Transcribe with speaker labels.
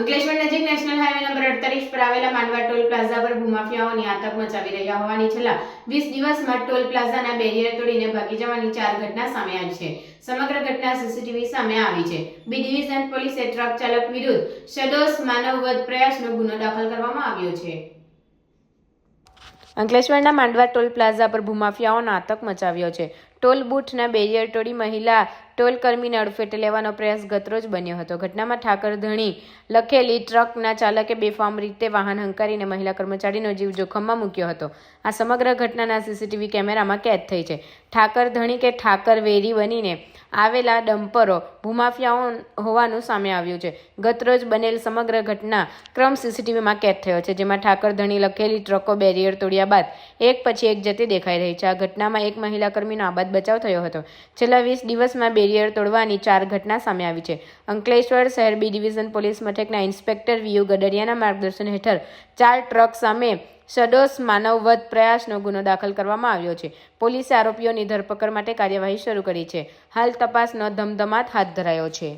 Speaker 1: અંકલેશ્વર નજીક national highway number અડતાલીસ પર આવેલા માંડવા ટોલ પ્લાઝા પર ભૂમાફિયાઓની આતંક મચાવી રહ્યા હોવાની છેલ્લા વીસ દિવસમાં ટોલ પ્લાઝાના બેરિયર તોડીને ભાગી જવાની ચાર ઘટના સામે આવી છે. સમગ્ર ઘટના સીસીટીવી સામે આવી છે. બી ડિવિઝન પોલીસે ટ્રક ચાલક વિરુદ્ધ સદોષ માનવવધ પ્રયાસનો ગુનો દાખલ કરવામાં આવ્યો છે. અંકલેશ્વરના માંડવા ટોલ પ્લાઝા પર ભૂમાફિયાઓનો આતંક મચાવ્યો છે. ટોલ બૂથના બેરિયર તોડી મહિલા ટોલ કર્મીને અડફેટે લેવાનો પ્રયાસ ગતરોજ બન્યો હતો. ઘટનામાં ઠાકર ધણી લખેલી ટ્રકના ચાલકે બેફામ રીતે વાહન હંકારીને મહિલા કર્મચારીનો જીવ જોખમમાં મૂક્યો હતો. આ સમગ્ર ઘટનાના સીસીટીવી કેમેરામાં કેદ થઈ છે. ઠાકર ધણી કે ઠાકર વેરી બનીને આવેલા ડમ્પરો ભૂમાફિયાઓ હોવાનું સામે આવ્યું છે. ગતરોજ બનેલ સમગ્ર ઘટના ક્રમ સીસીટીવીમાં કેદ થયો છે, જેમાં ઠાકર ધણી લખેલી ટ્રકો બેરિયર તોડ્યા બાદ એક પછી એક જતી દેખાઈ રહી છે. આ ઘટનામાં એક મહિલા કર્મીનો આબાદ બચાવ થયો હતો. છેલ્લા વીસ દિવસમાં બેરિયર તોડવાની ચાર ઘટના સામે આવી છે. અંકલેશ્વર શહેર બી ડિવિઝન પોલીસ મથકના ઇન્સ્પેક્ટર વીયુ ગડરિયાના માર્ગદર્શન હેઠળ ચાર ટ્રક સામે સડોસ માનવવધ પ્રયાસનો ગુનો દાખલ કરવામાં આવ્યો છે. પોલીસે આરોપીઓની ધરપકડ માટે કાર્યવાહી શરૂ કરી છે. હાલ તપાસનો ધમધમાટ હાથ ધરાયો છે.